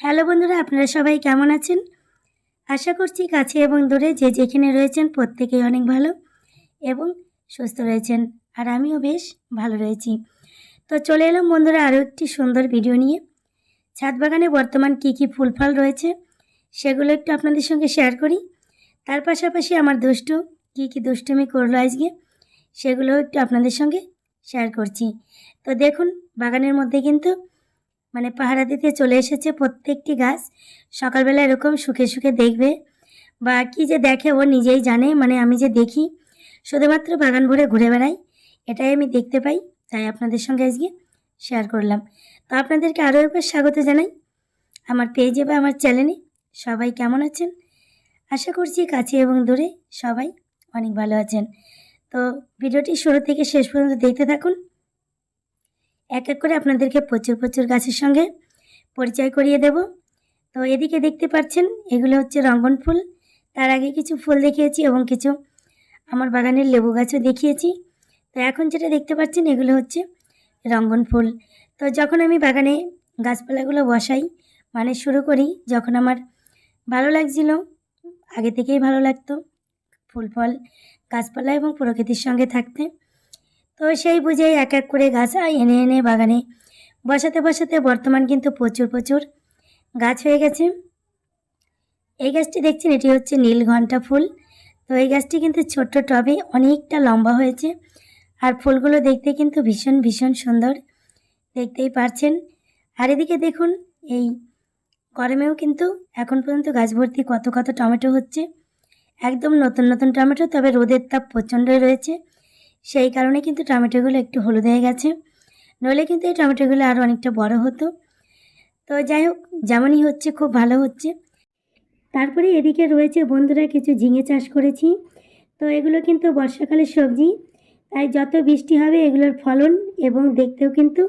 Hello বন্ধুরা, আপনারা সবাই কেমন আছেন? আশা করছি কাছে এবং দূরে যে যেখানে রয়েছেন প্রত্যেকেই অনেক ভালো এবং সুস্থ রয়েছেন, আর আমিও বেশ ভালো রয়েছি। তো চলে এলাম বন্ধুরা আরও একটি সুন্দর ভিডিও নিয়ে। ছাদ বাগানে বর্তমান কী কী ফুল ফল রয়েছে, সেগুলো একটু আপনাদের সঙ্গে শেয়ার করি। তার পাশাপাশি আমার দুষ্টু কী কী দুষ্টুমি করল আজকে, সেগুলোও একটু আপনাদের সঙ্গে শেয়ার করছি। তো দেখুন, বাগানের মধ্যে কিন্তু মানে পাহারা দিতে চলে এসেছে প্রত্যেকটি গাছ। সকালবেলা এরকম সুখে সুখে দেখবে। বা কি যে দেখে ও নিজেই জানে মানে আমি যে দেখি, শুধুমাত্র বাগান ভরে ঘুরে বেড়াই, এটাই আমি দেখতে পাই। তাই আপনাদের সঙ্গে আজকে শেয়ার করলাম। তো আপনাদেরকে আরও একবার স্বাগত জানাই। আমার পেজে বা আমার চ্যানেলে সবাই কেমন আছেন? আশা করছি কাছে এবং দূরে সবাই অনেক ভালো আছেন। তো ভিডিওটি শুরু থেকে শেষ পর্যন্ত দেখতে থাকুন। এক এক করে আপনাদেরকে প্রচুর প্রচুর গাছের সঙ্গে পরিচয় করিয়ে দেব। তো এদিকে দেখতে পাচ্ছেন, এগুলো হচ্ছে রঙ্গন ফুল। তার আগে কিছু ফুল দেখিয়েছি এবং কিছু আমার বাগানের লেবু গাছও দেখিয়েছি। তো এখন যেটা দেখতে পাচ্ছেন, এগুলো হচ্ছে রঙ্গন ফুল। তো যখন আমি বাগানে গাছপালাগুলো বসাই মানে শুরু করি, যখন আমার ভালো লাগছিল, আগে থেকেই ভালো লাগতো ফুল, ফল, গাছপালা এবং প্রকৃতির সঙ্গে থাকতে। তো সেই বুঝেই এক এক করে গাছ এনে এনে বাগানে। বসাতে বসাতে বর্তমান কিন্তু প্রচুর প্রচুর গাছ হয়ে গেছে। এই গাছটি দেখছেন, এটি হচ্ছে নীল ঘণ্টা ফুল। তো এই গাছটি কিন্তু ছোট্ট টবে অনেকটা লম্বা হয়েছে আর ফুলগুলো দেখতে কিন্তু ভীষণ ভীষণ সুন্দর। দেখতেই পারছেন। আর এদিকে দেখুন, এই গরমেও কিন্তু এখন পর্যন্ত গাছ ভর্তি কত কত টমেটো হচ্ছে। একদম নতুন নতুন টমেটো, তবে রোদের তাপ প্রচণ্ডই রয়েছে। সেই কারণে কিন্তু টমেটোগুলো একটু হলুদ হয়ে গেছে। নইলে কিন্তু এই টমেটোগুলো আরও অনেকটা বড় হতো। তো যাই হোক, যেমনই হচ্ছে, খুব ভালো হচ্ছে। তারপরে এদিকে রয়েছে বন্ধুরা কিছু ঝিঙে চাষ করেছি। তো এগুলো কিন্তু বর্ষাকালের সবজি, তাই যত বৃষ্টি হবে এগুলোর ফলন এবং দেখতেও কিন্তু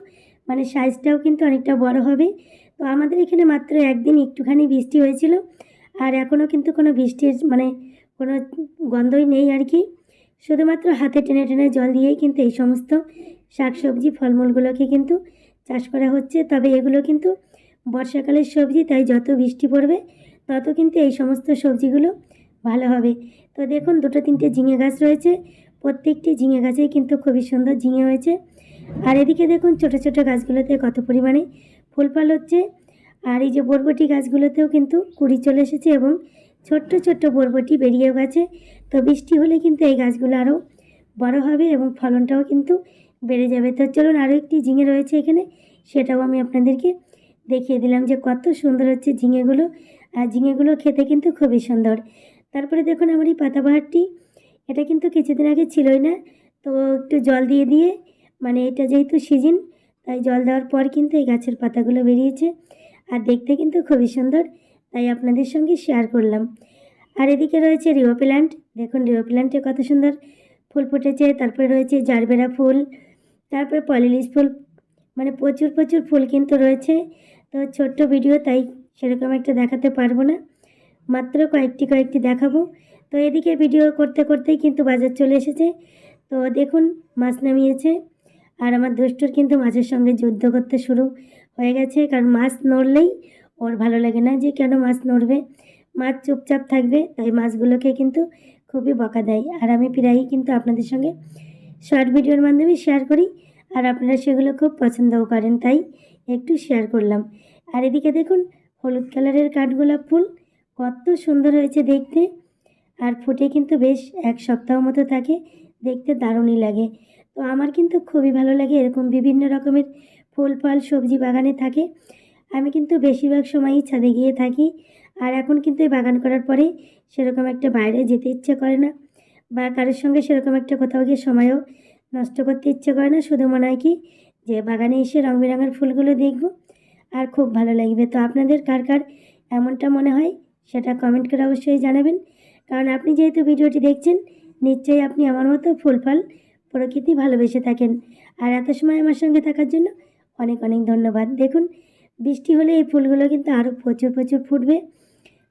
মানে সাইজটাও কিন্তু অনেকটা বড় হবে। তো আমাদের এখানে মাত্র একদিন একটুখানি বৃষ্টি হয়েছিল, আর এখনও কিন্তু কোনো বৃষ্টির মানে কোনো গন্ধই নেই আর কি। শুধুমাত্র হাতে টেনে টেনে জল দিয়েই কিন্তু এই সমস্ত শাকসবজি, ফলমূলগুলোকে কিন্তু চাষ করা হচ্ছে। তবে এগুলো কিন্তু বর্ষাকালের সবজি, তাই যত বৃষ্টি পড়বে, তত কিন্তু এই সমস্ত সবজিগুলো ভালো হবে। তো দেখুন, দুটো তিনটে ঝিঙে গাছ রয়েছে। প্রত্যেকটি ঝিঙে গাছেই কিন্তু খুবই সুন্দর ঝিঙে হয়েছে। আর এদিকে দেখুন, ছোট ছোট গাছগুলোতে কত পরিমাণে ফুল ফল হচ্ছে। আর এই যে বরবটি গাছগুলোতেও কিন্তু কুড়ি চলে এসেছে এবং ছোট্ট ছোট্ট বরবটি বেরিয়েও গেছে। তো বৃষ্টি হলে কিন্তু এই গাছগুলো আরও বড় হবে এবং ফলনটাও কিন্তু বেড়ে যাবে। তো চলুন আরও একটি ঝিঙে রয়েছে এখানে, সেটাও আমি আপনাদেরকে দেখিয়ে দিলাম যে কত সুন্দর হচ্ছে ঝিঙেগুলো। আর ঝিঙেগুলো খেতে কিন্তু খুবই সুন্দর। তারপরে দেখুন আমার এই পাতাবাহারটি, এটা কিন্তু কিছুদিন আগে ছিলই না, তো একটু জল দিয়ে দিয়ে মানে এটা যেহেতু সিজন, তাই জল দেওয়ার পর কিন্তু এই গাছের পাতাগুলো বেরিয়েছে। আর দেখতে কিন্তু খুবই সুন্দর, তাই আপনাদের সঙ্গে শেয়ার করলাম। আর এদিকে রয়েছে রিও প্ল্যান্ট দেখুন রিও প্ল্যান্টে কত সুন্দর ফুল ফুটেছে, তারপরে রয়েছে জারবেরা ফুল, তারপরে পলিলিস ফুল মানে প্রচুর প্রচুর ফুল কিন্তু রয়েছে। তো ছোট্ট ভিডিও তাই সেরকম একটা দেখাতে পারব না। মাত্র কয়েকটি কয়েকটি দেখাবো। তো এদিকে ভিডিও করতে করতেই কিন্তু বাজার চলে এসেছে। তো দেখুন, মাছ নামিয়েছে। আর আমার দুষ্টুর কিন্তু মাছের সঙ্গে যুদ্ধ করতে শুরু হয়ে গেছে। কারণ মাছ নড়লেই ওর ভালো লাগে না যে কেন মাছ নড়বে। মাছ চুপচাপ থাকবে, তাই মাছগুলোকে কিন্তু খুবই বকা দেয়। আর আমি প্রায়ই কিন্তু আপনাদের সঙ্গে শর্ট ভিডিওর মাধ্যমে শেয়ার করি। আর আপনারা সেগুলো খুব পছন্দও করেন, তাই একটু শেয়ার করলাম। আর এদিকে দেখুন, হলুদ কালারের কাঠগোলাপ ফুল কত সুন্দর হয়েছে দেখতে। আর ফুটে কিন্তু বেশ এক সপ্তাহ মতো থাকে, দেখতে দারুণই লাগে। তো আমার কিন্তু খুবই ভালো লাগে এরকম বিভিন্ন রকমের ফুল, ফল, সবজি বাগানে থাকে। আমি কিন্তু বেশিরভাগ সময়ই ছাদে গিয়ে থাকি, আর এখন কিন্তু এই বাগান করার পরে সেরকম একটা বাইরে যেতে ইচ্ছে করে না বা কারোর সঙ্গে সেরকম একটা কোথাও গিয়ে সময়ও নষ্ট করতে ইচ্ছে করে না। শুধু মনে হয় কি যে বাগানে এসে রং বেরঙের ফুলগুলো দেখব আর খুব ভালো লাগবে। তো আপনাদের কার কার এমনটা মনে হয় সেটা কমেন্ট করে অবশ্যই জানাবেন। কারণ আপনি যেহেতু ভিডিওটি দেখছেন, নিশ্চয়ই আপনি আমার মতো ফুল ফল প্রকৃতি ভালোবেসে থাকেন। আর এত সময় আমার সঙ্গে থাকার জন্য অনেক অনেক ধন্যবাদ। দেখুন বৃষ্টি হলে এই ফুলগুলো কিন্তু আরও প্রচুর প্রচুর ফুটবে।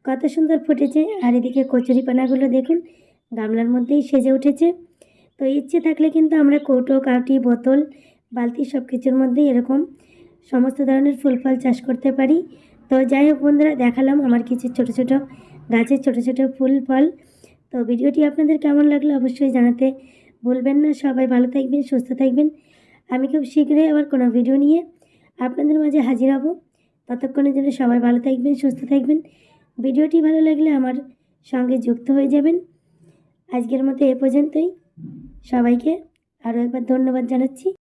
কত সুন্দর ফুটেছে। আর এদিকে কচুরিপানাগুলো দেখুন, গামলার মধ্যেই সেজে উঠেছে। তো ইচ্ছে থাকলে কিন্তু আমরা কৌটো, কাউটি, বোতল, বালতি সব কিছুর মধ্যেই এরকম সমস্ত ধরনের ফুল ফল চাষ করতে পারি। তো যাই হোক বন্ধুরা, দেখালাম আমার কিছু ছোট ছোট গাছের ছোট ছোট ফুল ফল। তো ভিডিওটি আপনাদের কেমন লাগল অবশ্যই জানাতে ভুলবেন না। সবাই ভালো থাকবেন, সুস্থ থাকবেন। আমি খুব শীঘ্রই আবার কোনো ভিডিও নিয়ে আপনাদের মাঝে হাজির হব। ততক্ষণের জন্য সবাই ভালো থাকবেন, সুস্থ থাকবেন। ভিডিওটি ভালো লাগলে আমার সঙ্গে যুক্ত হয়ে যাবেন। আজকের মতো এ পর্যন্তই। সবাইকে আরও একবার ধন্যবাদ জানাচ্ছি।